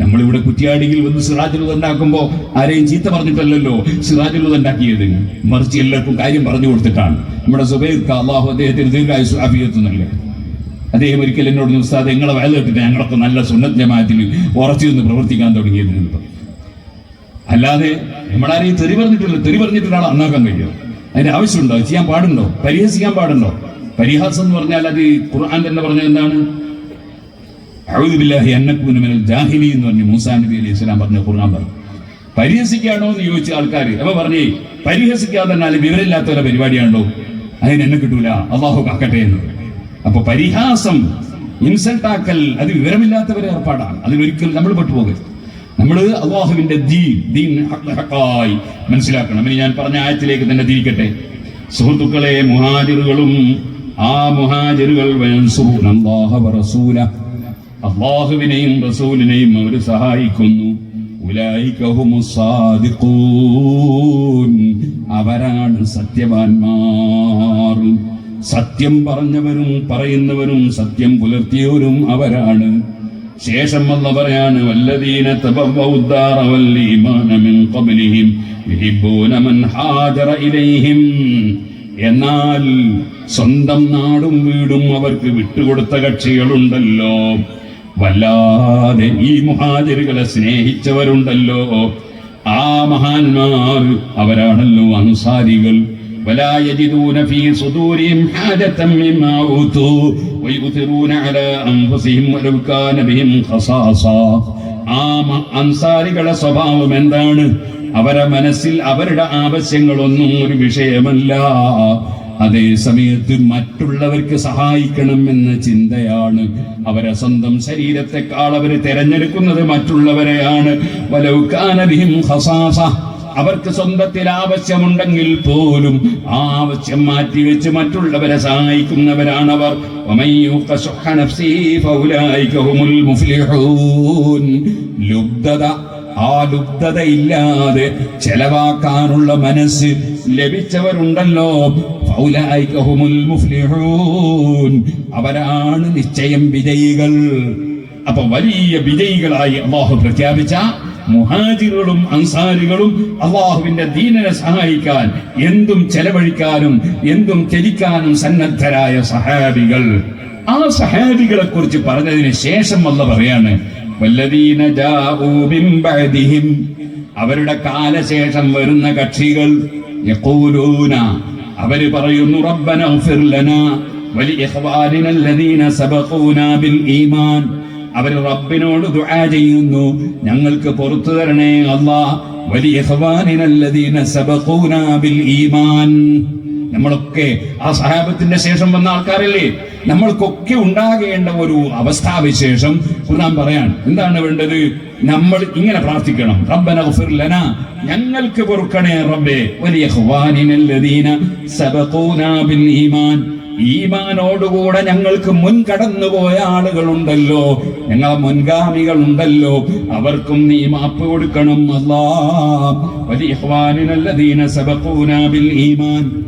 നമ്മളിവിടെ കുറ്റിയാടിയിൽ വന്ന് സിറാജുൽ ഉണ്ടാക്കുമ്പോൾ ആരെയും ചീത്ത പറഞ്ഞിട്ടല്ലല്ലോ. സിറാജുൽ ഉണ്ടാക്കിയത് മറിച്ച് എല്ലാവർക്കും കാര്യം പറഞ്ഞു കൊടുത്തിട്ടാണ്. നമ്മുടെ സുബൈർക്ക് അള്ളാഹു അദ്ദേഹത്തിന് ദീർഘായുസ് അഭിയത്തുന്നില്ല അദ്ദേഹം ഒരിക്കൽ എന്നോട് ഉസ്താദ് നിങ്ങളെ വയലിട്ടിട്ട് ഞങ്ങളൊക്കെ നല്ല സുന്നത്ത് ജമാത്തിൽ ഉറച്ചു നിന്ന് പ്രവർത്തിക്കാൻ തുടങ്ങിയത്. അല്ലാതെ നമ്മളാരെയും തെറി പറഞ്ഞിട്ടില്ല. തെറി പറഞ്ഞിട്ട് ഒരാൾ അന്നാക്കാൻ കഴിയും അതിന്റെ ആവശ്യമുണ്ടോ? ചെയ്യാൻ പാടുണ്ടോ? പരിഹസിക്കാൻ പാടുണ്ടോ? പരിഹാസം എന്ന് പറഞ്ഞാൽ അത് ഖുർആൻ തന്നെ പറഞ്ഞത് എന്താണ്? എന്ന് പറഞ്ഞു മൂസാ നബി അലൈഹി ഇസ്ലാം പറഞ്ഞ ഖുർആൻ പറഞ്ഞു. പരിഹസിക്കാണോ എന്ന് ചോദിച്ച ആൾക്കാർ അപ്പൊ പറഞ്ഞേ പരിഹസിക്കാതെ തന്നെ വിവരമില്ലാത്തവരെ പരിപാടിയാണല്ലോ. അതിന് എന്നെ കിട്ടൂല അള്ളാഹു കാക്കട്ടെ എന്ന്. അപ്പൊ പരിഹാസം ഇൻസൾട്ടാക്കൽ അത് വിവരമില്ലാത്തവരെ ഏർപ്പാടാണ്. അതിലൊരിക്കലും നമ്മൾ പെട്ടുപോകരുത്. നമ്മൾ അള്ളാഹുവിന്റെ ദീൻ ദീൻ ഹക്കായി മനസ്സിലാക്കണം. ഇനി ഞാൻ പറഞ്ഞ ആയത്തിലേക്ക് തന്നെ തിരിക്കട്ടെ. സുഹൃത്തുക്കളെ മുഹാജിറുകളും ആ മുഹാജിറുകൾ അള്ളാഹുവിനെയും റസൂലിനെയും അവർ സഹായിക്കുന്നു. അവരാണ് സത്യവാൻമാർ. സത്യം പറഞ്ഞവരും പറയുന്നവരും സത്യം പുലർത്തിയവരും അവരാണ്. ശേഷം വന്നവരാണ് പറയാണ് വല്ലദീന ഖബ്ലിഹിം യുഹിബ്ബൂന മൻ ഇലൈഹിം. എന്നാൽ സ്വന്തം നാടും വീടും അവർക്ക് വിട്ടുകൊടുത്ത കക്ഷികളുണ്ടല്ലോ. വല്ലാതെ ഈ മുഹാജിറുകളെ സ്നേഹിച്ചവരുണ്ടല്ലോ ആ മഹാന്മാർ അവരാണല്ലോ അൻസാരികൾ ولا يجدون في صدورهم حاجة مما أوتوا ويؤثرون على أنفسهم ولو كان بهم خصاصة ആ മ- അൻസാരികളുടെ സ്വഭാവം എന്താണ് അവരെ മനസ്സിൽ അവരുടെ ആവശ്യങ്ങളൊന്നും ഒരു വിഷയമല്ല അതേ സമയത്ത് മറ്റുള്ളവർക്ക് സഹായിക്കണം എന്ന ചിന്തയാണ് അവരെ സ്വന്തം ശരീരത്തെക്കാൾ അവർ തിരഞ്ഞെടുക്കുന്നത് മറ്റുള്ളവരെയാണ്. വലൗക്കാനബിയും ഹസാസ അവർക്ക് സ്വന്തത്തിൽ ആവശ്യമുണ്ടെങ്കിൽ പോലും ആ ആവശ്യം മാറ്റിവെച്ച് മറ്റുള്ളവരെ സഹായിക്കുന്നവരാണവർ. ലുബ്ധത. ആ ലുബ്ധതയില്ലാതെ ചെലവാക്കാനുള്ള മനസ്സ് ലഭിച്ചവരുണ്ടല്ലോ. അവരാണ് നിശ്ചയം വിജയികൾ. അപ്പൊ വലിയ വിജയികളായി അള്ളാഹു പ്രഖ്യാപിച്ച മുഹാജിറുകളും അൻസാരികളും അള്ളാഹുവിന്റെ ദീനനെ സഹായിക്കാൻ എന്തും ചെലവഴിക്കാനും എന്തും ത്യജിക്കാനും സന്നദ്ധരായ സഹാബികൾ. ആ സഹാബികളെ കുറിച്ച് പറഞ്ഞതിന് ശേഷം അല്ല പറയാണ് അവരുടെ കാലശേഷം വരുന്ന കക്ഷികൾ അവർ പറയുന്നു റബ്ബന ലനാ വലി ഇഖ്വാനിന സബഖൂനാ ബിൽ ഈമാൻ. അവർ റബ്ബിനോട് ദുആ ചെയ്യുന്നു ഞങ്ങൾക്ക് പുറത്തു തരണേ അല്ലാ വലിയ സബഖൂനാ ബിൽ ഈമാൻ. നമ്മളൊക്കെ ആ സഹാബത്തിന്റെ ശേഷം വന്ന ആൾക്കാരല്ലേ? നമ്മൾക്കൊക്കെ ഉണ്ടാകേണ്ട ഒരു അവസ്ഥാവിശേഷം ഖുർആൻ പറയാൻ. എന്താണ് വേണ്ടത്? നമ്മൾ ഇങ്ങനെ പ്രാർത്ഥിക്കണം. റബ്ബന ലനാ ഞങ്ങൾക്ക് പൊറുക്കണേ റബ്ബേ. വലിയ ബിൽ ഈമാൻ. ഈമാനോടുകൂടെ ഞങ്ങൾക്ക് മുൻകടന്നുപോയ ആളുകളുണ്ടല്ലോ. ഞങ്ങളെ മുൻഗാമികളുണ്ടല്ലോ. അവർക്കും നീ മാപ്പ് കൊടുക്കണം. അല്ലാ വലിയ ഈമാൻ.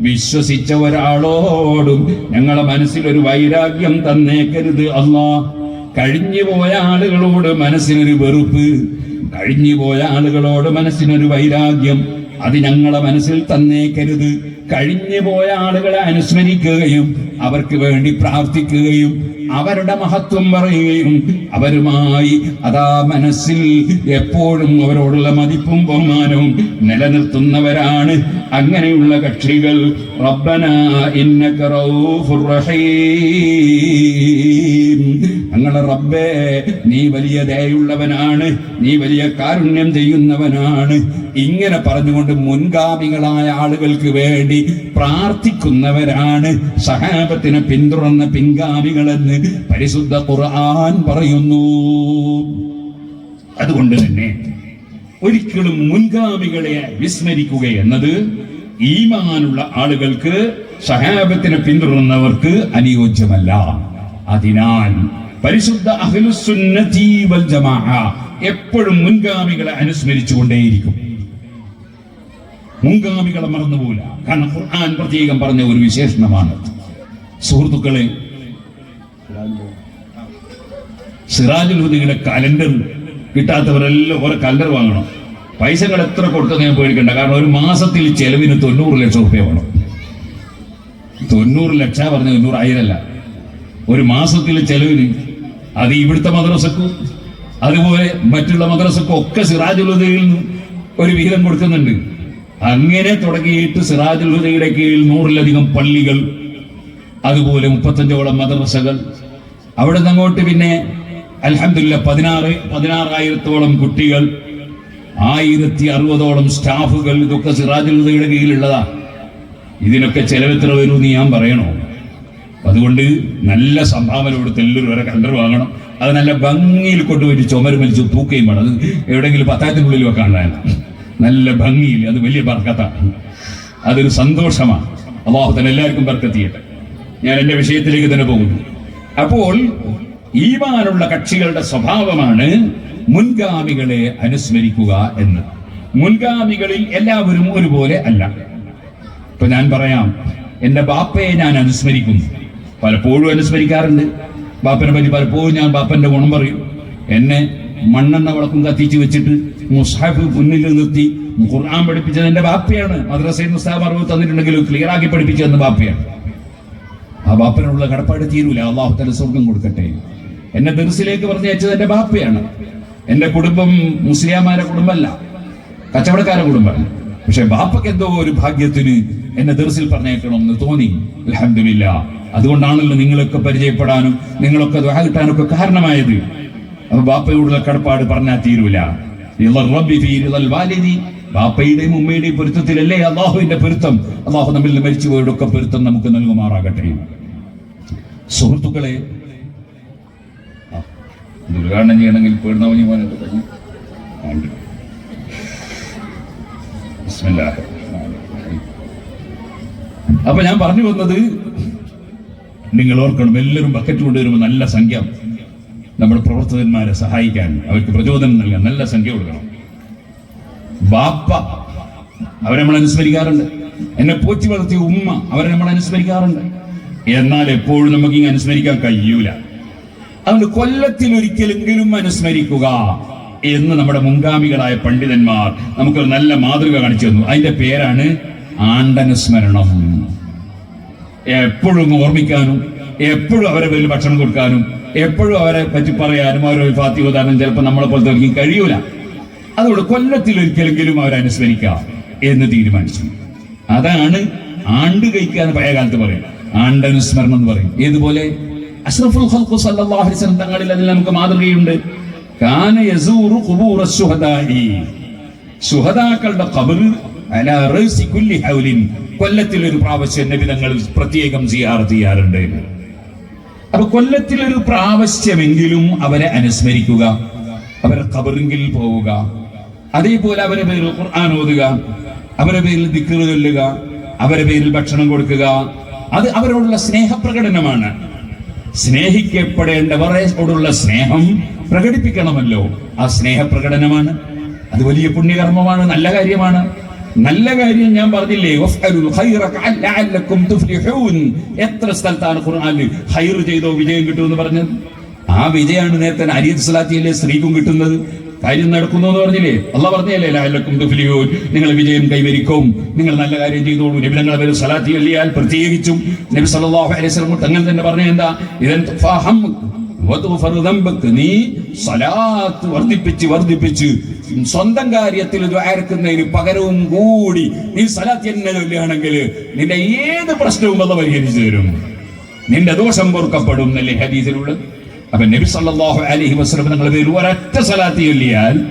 വിശ്വസിച്ച ഒരാളോടും ഞങ്ങളെ മനസ്സിൽ ഒരു വൈരാഗ്യം തന്നേക്കരുത് അള്ളാ കഴിഞ്ഞു പോയ ആളുകളോട് മനസ്സിനൊരു വെറുപ്പ്. കഴിഞ്ഞു പോയ ആളുകളോട് മനസ്സിനൊരു വൈരാഗ്യം. അത് ഞങ്ങളെ മനസ്സിൽ തന്നേക്കരുത്. കഴിഞ്ഞു പോയ ആളുകളെ അനുസ്മരിക്കുകയും അവർക്ക് വേണ്ടി പ്രാർത്ഥിക്കുകയും അവരുടെ മഹത്വം പറയുകയും അവരുമായി അതാ മനസ്സിൽ എപ്പോഴും അവരോടുള്ള മതിപ്പും ബഹുമാനവും നിലനിർത്തുന്നവരാണ്. അങ്ങനെയുള്ള കക്ഷികൾ റൗഫുർ റഹീം. ഞങ്ങളെ റബ്ബേ നീ വലിയ ദയുള്ളവനാണ് നീ വലിയ കാരുണ്യം ചെയ്യുന്നവനാണ്. ഇങ്ങനെ പറഞ്ഞുകൊണ്ട് മുൻഗാമികളായ ആളുകൾക്ക് വേണ്ടി പ്രാർത്ഥിക്കുന്നവരാണ്. സഹാബത്തിനെ പിന്തുടർന്ന പിൻഗാമികളെന്ന് പരിശുദ്ധ ഖുർആൻ പറയുന്നു. അതുകൊണ്ട് തന്നെ ഒരിക്കലും മുൻഗാമികളെ വിസ്മരിക്കുക എന്നത് ഈമാനുള്ള ആളുകൾക്ക് സഹാബത്തിനെ പിന്തുടർന്നവർക്ക് അനുയോജ്യമല്ല. അതിനാൽ പരിശുദ്ധ അഹ്ലുസുന്നതി വൽ ജമാഅ എപ്പോഴും മുൻഗാമികളെ അനുസ്മരിച്ചുകൊണ്ടേയിരിക്കും. മുൻഗാമികളെ മറന്നുപോല കാരണം ഖുർആൻ പ്രത്യേകം പറഞ്ഞ ഒരു വിശേഷണമാണ്. സുഹൃത്തുക്കളെ സിറാജുൽ ഹുദയുടെ കലണ്ടർ കിട്ടാത്തവരെല്ലാം ഓരോ കലണ്ടർ വാങ്ങണം. പൈസകൾ എത്ര കൊടുത്തെന്ന് ഞാൻ പേടിക്കണ്ട. കാരണം ഒരു മാസത്തിൽ ചെലവിന് തൊണ്ണൂറ് ലക്ഷം റുപ്യ വേണം. തൊണ്ണൂറ് ലക്ഷം പറഞ്ഞ തൊണ്ണൂറ് ആയിരല്ല. ഒരു മാസത്തിലെ ചെലവിന് അത് ഇവിടുത്തെ മദ്രസക്കും അതുപോലെ മറ്റുള്ള മദ്രസക്കും ഒക്കെ സിറാജുൽ ഹുദയിൽ നിന്ന് ഒരു വിഹിതം കൊടുക്കുന്നുണ്ട്. അങ്ങനെ തുടങ്ങിയിട്ട് സിറാജുൽ ഹുദയുടെ കീഴിൽ നൂറിലധികം പള്ളികൾ അതുപോലെ മുപ്പത്തഞ്ചോളം മദ്രസകൾ. അവിടെ നിന്നങ്ങോട്ട് പിന്നെ അലഹമില്ല പതിനാറ് പതിനാറായിരത്തോളം കുട്ടികൾ ആയിരത്തി അറുപതോളം സ്റ്റാഫുകൾ ഇതൊക്കെ സിറാജുൽ ഹുദയുടെ കീഴിലുള്ളതാ ഇതിനൊക്കെ ചെലവെത്ര വരുമെന്ന് ഞാൻ പറയണോ? അതുകൊണ്ട് നല്ല സംഭാവന കൊടുത്ത് എല്ലാവരും വരെ കണ്ടർ വാങ്ങണം അത് നല്ല ഭംഗിയിൽ കൊണ്ടുപോയി ചുമര് വലിച്ചു തൂക്കുകയും വേണം. അത് എവിടെയെങ്കിലും പത്തായത്തിനുള്ളിൽ വെക്കാനുള്ള നല്ല ഭംഗിയിൽ അത് വലിയ ബർക്കത്താണ്. അതൊരു സന്തോഷമാണ്. അബാഹത്തിന് എല്ലാവർക്കും ബർക്കത്ത് ഞാൻ എന്റെ വിഷയത്തിലേക്ക് തന്നെ പോകുന്നു. അപ്പോൾ ഈമാനുള്ള കക്ഷികളുടെ സ്വഭാവമാണ് മുൻഗാമികളെ അനുസ്മരിക്കുക എന്ന്. മുൻഗാമികളിൽ എല്ലാവരും ഒരുപോലെ അല്ല. ഇപ്പൊ ഞാൻ പറയാം എന്റെ ബാപ്പയെ ഞാൻ അനുസ്മരിക്കുന്നു. പലപ്പോഴും അനുസ്മരിക്കാറുണ്ട്. ബാപ്പനെ പറ്റി പലപ്പോഴും ഞാൻ ബാപ്പന്റെ ഗുണം പറയും. എന്നെ മണ്ണെണ്ണ വിളക്കും കത്തിച്ചു വെച്ചിട്ട് മുസാഫ് മുന്നിൽ നിർത്തി ഖുർആൻ പഠിപ്പിച്ചത് എന്റെ ബാപ്പയാണ്. മദ്രസയിൽ മുസ്താബ് അറിവ് തന്നിട്ടുണ്ടെങ്കിലും ക്ലിയർ ആക്കി പഠിപ്പിച്ചതെന്ന് ബാപ്പയാണ്. ആ ബാപ്പനുള്ള കടപ്പാട് തീരൂല. അള്ളാഹു തല സ്വർഗം കൊടുക്കട്ടെ. എന്നെ ദർസിലേക്ക് പറഞ്ഞു അയച്ചത് എന്റെ ബാപ്പയാണ്. എന്റെ കുടുംബം മുസ്ലിയാമാരെ കുടുംബമല്ല. കച്ചവടക്കാരെ കുടുംബമല്ല. പക്ഷെ ബാപ്പയ്ക്ക് എന്തോ ഒരു ഭാഗ്യത്തിന് എന്നെ ദർസിൽ പറഞ്ഞേക്കണം എന്ന് തോന്നി. അലഹമില്ല അതുകൊണ്ടാണല്ലോ നിങ്ങളൊക്കെ പരിചയപ്പെടാനും നിങ്ങളൊക്കെ ദുആ കിട്ടാനൊക്കെ കാരണമായത്. അപ്പൊ ബാപ്പയോടുള്ള കടപ്പാട് പറഞ്ഞാൽ തീരൂല. ബാപ്പയുടെയും ഉമ്മയുടെയും പൊരുത്തത്തിലല്ലേ അള്ളാഹുവിന്റെ പൊരുത്തം? അള്ളാഹു നമ്മിൽ ഒക്കെ പൊരുത്തം നമുക്ക് നൽകുമാറാകട്ടെ. സുഹൃത്തുക്കളെ ഉദ്ഘാടനം ചെയ്യണമെങ്കിൽ. അപ്പൊ ഞാൻ പറഞ്ഞു വന്നത് നിങ്ങൾ ഓർക്കണം എല്ലാവരും ബക്കറ്റ് കൊണ്ടുവരുമ്പോൾ നല്ല സംഖ്യ. നമ്മുടെ പ്രവർത്തകന്മാരെ സഹായിക്കാൻ അവർക്ക് പ്രചോദനം നൽകാൻ നല്ല സംഖ്യ കൊടുക്കണം. ബാപ്പ അവരെ നമ്മൾ അനുസ്മരിക്കാറുണ്ട്. എന്നെ പോറ്റി വളർത്തിയ ഉമ്മ അവരെ നമ്മൾ അനുസ്മരിക്കാറുണ്ട്. എന്നാൽ എപ്പോഴും നമുക്ക് ഇങ്ങനെ അനുസ്മരിക്കാൻ കഴിയൂല. അതുകൊണ്ട് കൊല്ലത്തിൽ ഒരിക്കലെങ്കിലും അനുസ്മരിക്കുക എന്ന് നമ്മുടെ മുൻഗാമികളായ പണ്ഡിതന്മാർ നമുക്കൊരു നല്ല മാതൃക കാണിച്ചു തന്നു. അതിന്റെ പേരാണ് ആണ്ടനുസ്മരണം. എപ്പോഴും ഓർമ്മിക്കാനും എപ്പോഴും അവരെ പേരിൽ ഭക്ഷണം കൊടുക്കാനും എപ്പോഴും അവരെ പറ്റി പറയാനും അവരെ ഫാത്തി ഓതാനും ചിലപ്പോൾ നമ്മളെ പോലത്തെ തുടങ്ങി കഴിയൂല. അതുകൊണ്ട് കൊല്ലത്തിൽ ഒരിക്കലെങ്കിലും അവരെ അനുസ്മരിക്കാം എന്ന് തീരുമാനിച്ചു. അതാണ് ആണ്ട് കഴിക്കുക എന്ന് പഴയ കാലത്ത് പറയും. ആണ്ടനുസ്മരണം എന്ന് പറയും. ഏതുപോലെ? അഷ്റഫുൽ ഖൽഖു സല്ലല്ലാഹു അലൈഹി വസല്ലം അതിൽ നമുക്ക് മാതൃകയുണ്ട്. കാന യസൂറു ഖുബൂറ കുല്ലി ഹൗലിൻ. കൊല്ലത്തിൽ ഒരു പ്രാവശ്യം നബി തങ്ങൾ പ്രത്യേകം ചെയ്യാറ് ചെയ്യാറുണ്ട് അപ്പൊ കൊല്ലത്തിൽ ഒരു പ്രാവശ്യമെങ്കിലും അവരെ അനുസ്മരിക്കുക. അവരെ കബറിങ്കിൽ പോവുക. അതേപോലെ അവരെ പേരിൽ ഖുർആൻ ഓതുക. അവരെ പേരിൽ ദിക്ർ ചൊല്ലുക. അവരെ പേരിൽ ഭക്ഷണം കൊടുക്കുക. അത് അവരോടുള്ള സ്നേഹപ്രകടനമാണ്. സ്നേഹിക്കപ്പെടേണ്ടവരോടുള്ള സ്നേഹം പ്രകടിപ്പിക്കണമല്ലോ. ആ സ്നേഹപ്രകടനമാണ്. അത് വലിയ പുണ്യകർമ്മമാണ് നല്ല കാര്യമാണ്. നല്ല കാര്യം ഞാൻ പറഞ്ഞില്ലേ എത്ര സ്ഥലത്താണ് ഖുർആാനിൽ ഖൈർ ചെയ്തോ വിജയം കിട്ടുമെന്ന് പറഞ്ഞത്? ആ വിജയമാണ് നേരത്തെ അരിയത് സ്വലാത്തിയിലെ സ്ത്രീക്കും കിട്ടുന്നത്? കാര്യം നടക്കുന്നു എന്ന് പറഞ്ഞില്ലേ? അല്ല പറഞ്ഞല്ലേ ലാലക്കും തുഫ്ലിഹൂൻ. നിങ്ങൾ വിജയം കൈവരിക്കും. നിങ്ങൾ നല്ല കാര്യം ചെയ്തോളൂ. നബി തങ്ങളെ പേര് സലാത്തി അല്ലിയാൽ പ്രത്യേകിച്ചും നബി സല്ലല്ലാഹു അലൈഹി വസല്ലം തങ്ങൾ തന്നെ പറഞ്ഞു എന്താ? ഇതൻ നീ സലാത്ത് വർദ്ധിപ്പിച്ച് വർദ്ധിപ്പിച്ച് സ്വന്തം കാര്യത്തിൽ ദ്വാരക്കുന്നതിന് പകരവും കൂടി നീ സലാത്ത് എന്നെ ചൊല്ലുകയാണെങ്കിൽ നിന്റെ ഏത് പ്രശ്നവും അത് പരിഹരിച്ചു തരും. നിന്റെ ദോഷം പൊറുക്കപ്പെടും എന്നല്ലേ ഹദീസിലുള്ളത്? അപ്പൊ നബി സല്ലല്ലാഹു അലൈഹി വസല്ലം നിങ്ങളുടെ പേര് ഒരൊറ്റ സലാത്ത് ചൊല്ലിയാൽ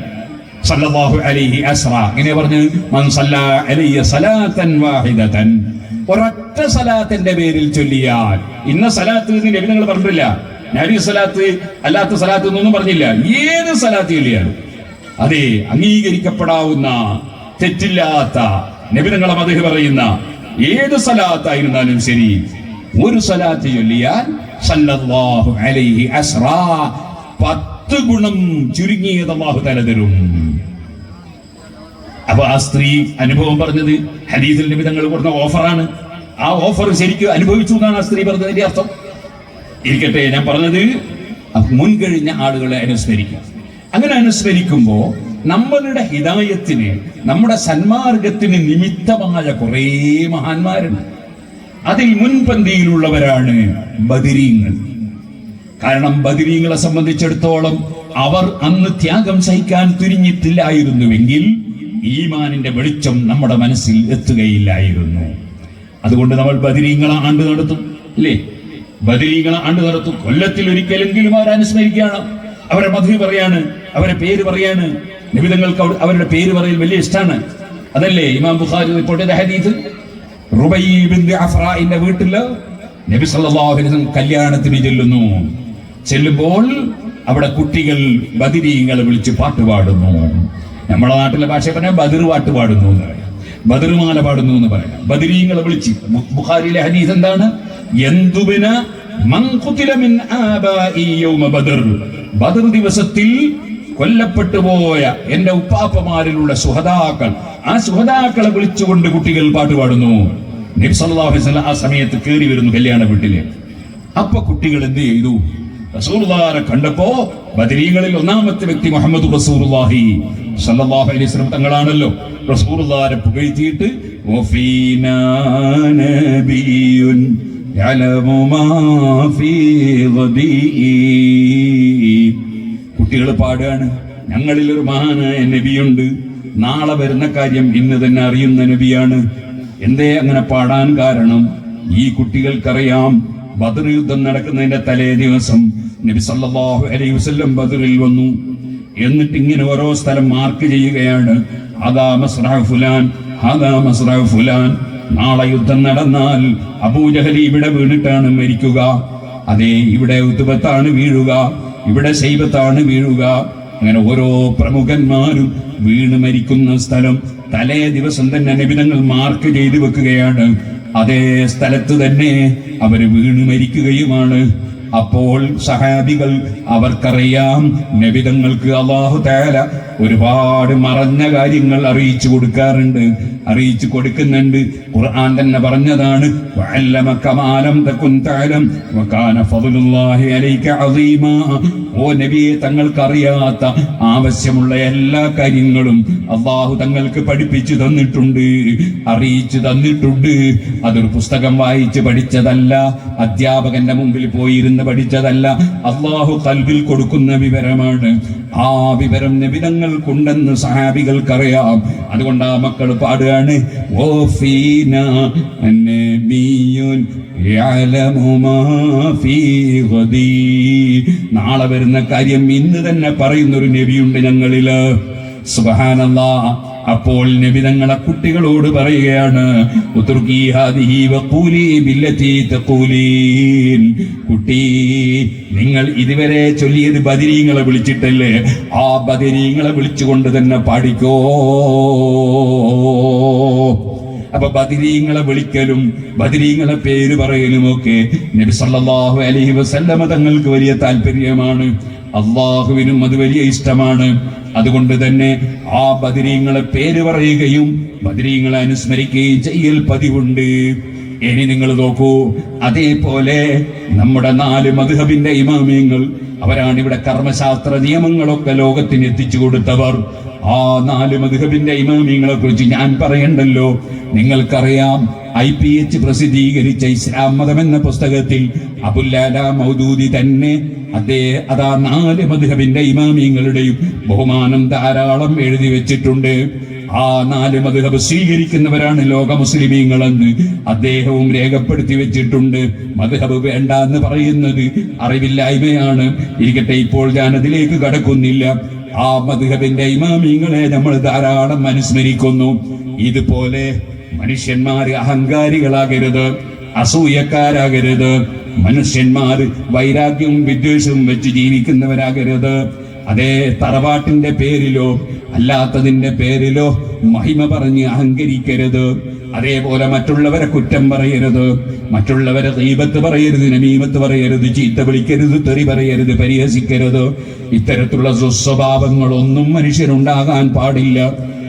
സല്ലല്ലാഹു അലൈഹി അസ്റ. ഇങ്ങനെ പറഞ്ഞു മൻ സല്ല അലൈഹി സലാത്തൻ വാഹിദതൻ. ഒരൊറ്റ സലാത്തിന്റെ പേരിൽ ചൊല്ലിയാൽ. ഇന്ന സലാത്ത് നബി നിങ്ങൾ പറഞ്ഞിട്ടില്ല. നബി സലാത്ത് അല്ലാത്ത സലാത്ത് എന്നൊന്നും പറഞ്ഞില്ല. ഏത് സലാത്ത് ചൊല്ലിയാലും. അതെ അംഗീകരിക്കപ്പെടാവുന്ന തെറ്റില്ലാത്ത നബി നിങ്ങളെ മതഹ് പറയുന്ന ഏത് സലാത്തായിരുന്നാലും ശരി ഒരു സലാത്ത് ചൊല്ലിയാൽ സല്ലല്ലാഹു അലൈഹി അസ്റ പത്ത് ഗുണം ചുരുങ്ങിയത് അള്ളാഹു തല തരും. അപ്പൊ ആ സ്ത്രീ അനുഭവം പറഞ്ഞത് ഹദീസിൽ നബി തങ്ങൾ കൊടുത്ത ഓഫറാണ്. ആ ഓഫർ ശരിക്കും അനുഭവിച്ചു എന്നാണ് ആ സ്ത്രീ പറഞ്ഞതിന്റെ അർത്ഥം. ഇരിക്കട്ടെ ഞാൻ പറഞ്ഞത് മുൻകഴിഞ്ഞ ആളുകളെ അനുസ്മരിക്കുക. അങ്ങനെ അനുസ്മരിക്കുമ്പോൾ നമ്മളുടെ ഹിതായത്തിന് നമ്മുടെ സന്മാർഗത്തിന് നിമിത്തമായ കുറേ മഹാന്മാരുണ്ട്. അതിൽ മുൻപന്തിയിലുള്ളവരാണ് ബദിരീങ്ങൾ. കാരണം ബദിരീങ്ങളെ സംബന്ധിച്ചിടത്തോളം അവർ അന്ന് ത്യാഗം സഹിക്കാൻ തുനിഞ്ഞിട്ടില്ലായിരുന്നുവെങ്കിൽ ഈമാനിന്റെ വെളിച്ചം നമ്മുടെ മനസ്സിൽ എത്തുകയില്ലായിരുന്നു. അതുകൊണ്ട് നമ്മൾ ബദിരീങ്ങളെ ആണ്ട് നടത്തും അല്ലേ? ബദിരീങ്ങളെ ആണ്ട് നടത്തും. കൊല്ലത്തിൽ ഒരിക്കലെങ്കിലും അവർ അനുസ്മരിക്കുകയാണ് അവരെ മധു പറയാണ് അവരെ പേര് പറയാണ്. നിബിതങ്ങൾക്ക് അവരുടെ പേര് പറയൽ വലിയ ഇഷ്ടമാണ് അതല്ലേ? ഇമാം ബുഖാരി റിപ്പോർട്ട് ചെയ്ത ഹദീസ്? അഫ്രാഇന്റെ വീട്ടിൽ നബി വസല്ലം കല്യാണത്തിന് ചെല്ലുന്നു. ചെല്ലുമ്പോൾ അവിടെ കുട്ടികൾ ബദിരീങ്ങളെ വിളിച്ച് പാട്ട് പാടുന്നു. നമ്മുടെ നാട്ടിലെ ഭാഷ പറഞ്ഞാൽ ബദിർ പാട്ട് പാടുന്നു എന്ന് പറയാം. ബദിർമാല പാടുന്നു എന്ന് പറയാം. ബദിരീങ്ങളെ വിളിച്ച്. ബുഖാരിയിലെ ഹദീസ് എന്താണ്? യന്തുബിന മൻ ഖുതില മിൻ ആബാഇ യൗമ ബദർ. ബദർ ദിവസത്തിൽ കൊല്ലപ്പെട്ടു പോയ എന്റെ ഉപ്പാപ്പമാരിലുള്ള സുഹതാക്കൾ ആ സുഹതാക്കളെ വിളിച്ചുകൊണ്ട് കുട്ടികൾ പാട്ട് പാടുന്നു നബി സല്ലല്ലാഹു ആ സമയത്ത് കയറി വരുന്നു കല്യാണ വീട്ടിൽ. അപ്പൊ കുട്ടികൾ എന്ത് ചെയ്തു? കണ്ടപ്പോ ബദരീകളിൽ ഒന്നാമത്തെ വ്യക്തി മുഹമ്മദ് റസൂലുള്ളാഹി സല്ലല്ലാഹു അലൈഹി സ്വലം തങ്ങളാണല്ലോ. റസൂലുള്ളാഹിനെ പുകഴ്ത്തിയിട്ട് മാ ഫീ ഗദീ കുട്ടികൾ പാടുകയാണ് ഞങ്ങളിൽ ഒരു മഹാനായ നബിയുണ്ട്. നാളെ വരുന്ന കാര്യം ഇന്ന് തന്നെ അറിയുന്ന നബിയാണ്. എന്തേ അങ്ങനെ പാടാൻ കാരണം? ഈ കുട്ടികൾക്കറിയാം ബദർ യുദ്ധം നടക്കുന്നതിന്റെ തലേ ദിവസം നബി സല്ലല്ലാഹു അലൈഹി വസല്ലം ബദറിൽ വന്നു. എന്നിട്ട് ഇങ്ങനെ ഓരോ സ്ഥലം മാർക്ക് ചെയ്യുകയാണ്. അതാ മസ്റഹ ഫുലാൻ അതാ മസ്റഹ ഫുലാൻ. നാളെ യുദ്ധം നടന്നാൽ അബൂജഹലി ഇവിടെ വീണിട്ടാണ് മരിക്കുക. അതെ ഇവിടെ ഉത്തുബത്താണ് വീഴുക. ഇവിടെ ശൈവത്താണ് വീഴുക. അങ്ങനെ ഓരോ പ്രമുഖന്മാരും വീണ് മരിക്കുന്ന സ്ഥലം തലേ ദിവസം തന്നെ നിബിധങ്ങൾ മാർക്ക് ചെയ്തു വെക്കുകയാണ്. അതേ സ്ഥലത്ത് തന്നെ അവർ വീണ് മരിക്കുകയുമാണ്. അപ്പോൾ സഹാബികൾ അവർക്കറിയാം നബിതങ്ങൾക്ക് അള്ളാഹു തേല ഒരുപാട് മറഞ്ഞ കാര്യങ്ങൾ അറിയിച്ചു കൊടുക്കാറുണ്ട് അറിയിച്ചു കൊടുക്കുന്നുണ്ട്. ഖുർആൻ തന്നെ പറഞ്ഞതാണ് ഓ നബിയെ തങ്ങൾക്ക് അറിയാത്ത ആവശ്യമുള്ള എല്ലാ കാര്യങ്ങളും അള്ളാഹു തങ്ങൾക്ക് പഠിപ്പിച്ചു തന്നിട്ടുണ്ട് അറിയിച്ചു തന്നിട്ടുണ്ട്. അതൊരു പുസ്തകം വായിച്ച് പഠിച്ചതല്ല അധ്യാപകന്റെ മുമ്പിൽ പോയിരുന്ന് പഠിച്ചതല്ല അള്ളാഹു കൽവിൽ കൊടുക്കുന്ന വിവരമാണ്. ആ വിവരം നബിതങ്ങൾക്കുണ്ടെന്ന് സഹാബികൾക്കറിയാം. അതുകൊണ്ട് ആ മക്കൾ പാടുകയാണ്. ഓ ഫീന. നാളെ വരുന്ന കാര്യം ഇന്ന് തന്നെ പറയുന്നൊരു നബിയുണ്ട് ഞങ്ങളിൽ. സുബ്ഹാനല്ലാ. അപ്പോൾ നബി തങ്ങളെ കുട്ടികളോട് പറയുകയാണ് കുട്ടി നിങ്ങൾ ഇതുവരെ ചൊല്ലിയത് ബദിരീങ്ങളെ വിളിച്ചിട്ടല്ലേ? ആ ബദിരീങ്ങളെ വിളിച്ചുകൊണ്ട് തന്നെ പാടിക്കോ. അപ്പൊ ബദിരീങ്ങളെ വിളിക്കലും ബദിരീങ്ങളെ പേര് പറയലും ഒക്കെ നബി സല്ലല്ലാഹു അലൈഹി വസല്ലമ തങ്ങൾക്ക് വലിയ താല്പര്യമാണ്. അള്ളാഹുവിനും അത് വലിയ ഇഷ്ടമാണ്. അതുകൊണ്ട് തന്നെ ആ ബദരീങ്ങളെ പേര് പറയുകയും ബദിരീങ്ങളെ അനുസ്മരിക്കുകയും ചെയ്യൽ പതിവുണ്ട്. ഇനി നിങ്ങൾ നോക്കൂ അതേപോലെ നമ്മുടെ നാല് മധുഹബിന്റെ ഇമാമിയങ്ങൾ അവരാണ് ഇവിടെ കർമ്മശാസ്ത്ര നിയമങ്ങളൊക്കെ ലോകത്തിന് എത്തിച്ചു കൊടുത്തവർ. ആ നാല് മധുഹബിന്റെ ഇമാമിങ്ങളെ കുറിച്ച് ഞാൻ പറയണ്ടല്ലോ. നിങ്ങൾക്കറിയാം ഐ പി എച്ച് പ്രസിദ്ധീകരിച്ച ഇസ്ലാം മതം എന്ന പുസ്തകത്തിൽ അബുല്ലാല മൗദൂദി തന്നെ അതേ അതാ നാല് മധുഹബിന്റെ ഇമാമിങ്ങളുടെയും ബഹുമാനം ധാരാളം എഴുതി വെച്ചിട്ടുണ്ട്. ആ നാല് മധുഹബ് സ്വീകരിക്കുന്നവരാണ് ലോക മുസ്ലിമീങ്ങളെന്ന് അദ്ദേഹവും രേഖപ്പെടുത്തി വെച്ചിട്ടുണ്ട്. മധുഹബ് വേണ്ട എന്ന് പറയുന്നത് അറിവില്ലായ്മയാണ്. ഇരിക്കട്ടെ ഇപ്പോൾ ഞാൻ അതിലേക്ക് കടക്കുന്നില്ല. ആ മധുഹബിന്റെ ഇമാമിങ്ങളെ നമ്മൾ ധാരാളം അനുസ്മരിക്കുന്നു. ഇതുപോലെ മനുഷ്യന്മാർ അഹങ്കാരികളാകരുത് അസൂയക്കാരാകരുത് മനുഷ്യന്മാർ വൈരാഗ്യവും വിദ്വേഷവും വെച്ച് ജീവിക്കുന്നവരാകരുത്. അതേ തറവാട്ടിന്റെ പേരിലോ അല്ലാത്തതിന്റെ പേരിലോ മഹിമ പറഞ്ഞ് അഹങ്കരിക്കരുത്. അതേപോലെ മറ്റുള്ളവരെ കുറ്റം പറയരുത്. മറ്റുള്ളവരെ ദൈവത്ത് പറയരുത് നമീമത്ത് പറയരുത് ചീത്ത വിളിക്കരുത് തെറി പറയരുത് പരിഹസിക്കരുത്. ഇത്തരത്തിലുള്ള ദുസ്വഭാവങ്ങളൊന്നും മനുഷ്യരുണ്ടാകാൻ പാടില്ല.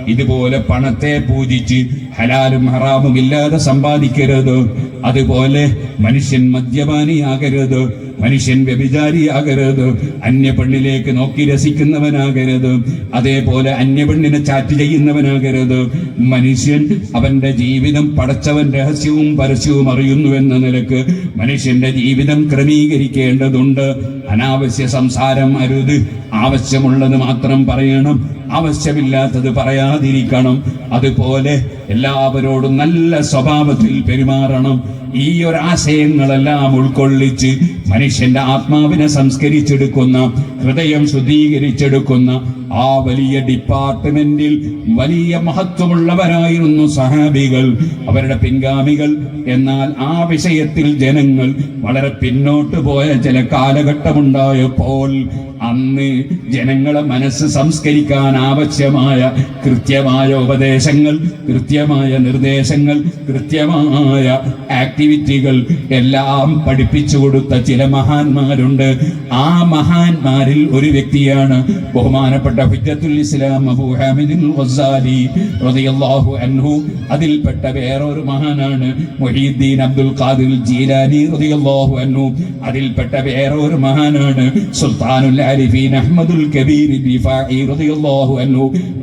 ഇതുപോലെ പണത്തെ പൂജിച്ച് ഹലാലും ഹറാമും ഇല്ലാതെ സമ്പാദിക്കരുത്. അതുപോലെ മനുഷ്യൻ മദ്യപാനിയാകരുത്. മനുഷ്യൻ വ്യഭിചാരിയാകരുത് അന്യ പെണ്ണിലേക്ക് നോക്കി രസിക്കുന്നവനാകരുത്. അതേപോലെ അന്യ പെണ്ണിനെ ചാറ്റ് ചെയ്യുന്നവനാകരുത്. മനുഷ്യൻ അവന്റെ ജീവിതം പടച്ചവൻ രഹസ്യവും പരസ്യവും അറിയുന്നു എന്ന നിലയ്ക്ക് മനുഷ്യന്റെ ജീവിതം ക്രമീകരിക്കേണ്ടതുണ്ട്. അനാവശ്യ സംസാരം അരുത്. ആവശ്യമുള്ളത് മാത്രം പറയണം. ആവശ്യമില്ലാത്തത് പറയാതിരിക്കണം. അതുപോലെ എല്ലാവരോടും നല്ല സ്വഭാവത്തിൽ പെരുമാറണം. ഈ ഒരു ആശയങ്ങളെല്ലാം ഉൾക്കൊള്ളിച്ച് മനുഷ്യന്റെ ആത്മാവിനെ സംസ്കരിച്ചെടുക്കുന്ന ഹൃദയം ശുദ്ധീകരിച്ചെടുക്കുന്ന ആ വലിയ ഡിപ്പാർട്ട്മെന്റിൽ വലിയ മഹത്വമുള്ളവരായിരുന്നു സഹാബികൾ. അവരുടെ പിൻഗാമികൾ. എന്നാൽ ആ വിഷയത്തിൽ ജനങ്ങൾ വളരെ പിന്നോട്ട് പോയ ചില കാലഘട്ടമുണ്ടായപ്പോൾ അന്ന് ജനങ്ങളെ മനസ്സ് സംസ്കരിക്കാൻ ആവശ്യമായ കൃത്യമായ ഉപദേശങ്ങൾ കൃത്യമായ നിർദ്ദേശങ്ങൾ കൃത്യമായ ആക്ടിവിറ്റികൾ എല്ലാം പഠിപ്പിച്ചു കൊടുത്ത ചില മഹാന്മാരുണ്ട്. ആ മഹാന്മാരിൽ ഒരു വ്യക്തിയാണ് ബഹുമാനപ്പെട്ട ഫിറ്റത്തുൽ ഇസ്ലാം അബൂ ഗസാലി റളിയല്ലാഹു അൻഹു. അതിൽപ്പെട്ട വേറൊരു മഹാനാണ് മൊഹീദ്ദീൻ അബ്ദുൽ ഖാദിർ ജീലാനി റളിയല്ലാഹു അൻഹു. അതിൽപ്പെട്ട വേറൊരു മഹാനാണ് സുൽത്താനുൽ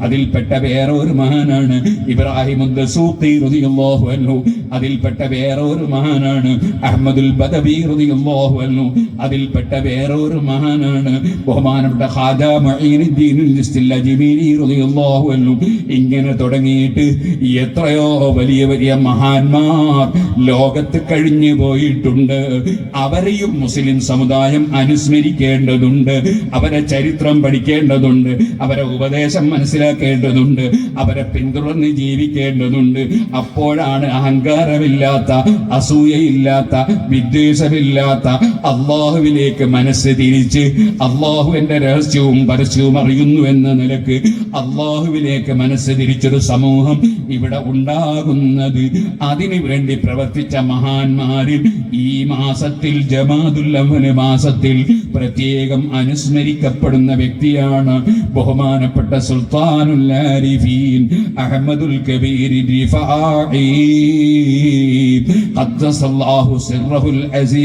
അതിൽപ്പെട്ട വേറൊരു മഹാനാണ് ഇബ്രാഹിം അൻഹു. അതിൽപ്പെട്ട വേറൊരു മഹാനാണ് അഹ്മദുൽ അൻഹു. അതിൽപ്പെട്ട വേറൊരു മഹാനാണ് ബഹുമാനപ്പെട്ട അൻഹു. ഇങ്ങനെ തുടങ്ങിയിട്ട് എത്രയോ വലിയ വലിയ മഹാന്മാർ ലോകത്ത് കഴിഞ്ഞു പോയിട്ടുണ്ട്. അവരെയും മുസ്ലിം സമുദായം അനുസ്മരിക്കേണ്ടതുണ്ട്. അവരെ ചരിത്രം പഠിക്കേണ്ടതുണ്ട്. അവരെ ഉപദേശം മനസ്സിലാക്കേണ്ടതുണ്ട്. അവരെ പിന്തുടർന്ന് ജീവിക്കേണ്ടതുണ്ട്. അപ്പോഴാണ് അഹങ്കാരമില്ലാത്ത അസൂയയില്ലാത്ത വിദ്വേഷമില്ലാത്ത അള്ളാഹുവിലേക്ക് മനസ്സ് തിരിച്ച് അള്ളാഹുവിന്റെ രഹസ്യവും പരസ്യവും അറിയുന്നു എന്ന നിലയ്ക്ക് അള്ളാഹുവിലേക്ക് മനസ്സ് തിരിച്ചൊരു സമൂഹം ഇവിടെ ഉണ്ടാകുന്നത്. അതിനു വേണ്ടി പ്രവർത്തിച്ച മഹാന്മാരിൽ ഈ മാസത്തിൽ ജമാദുൽ ജമാതുല്ലമന് മാസത്തിൽ പ്രത്യേകം അനുസ്മരിക്കപ്പെടുന്ന വ്യക്തിയാണ് ബഹുമാനപ്പെട്ട സുൽത്താനുൽ ആരിഫീൻ അഹമ്മദുൽ കബീർ ഖദ്ദസല്ലാഹു അസീസ്.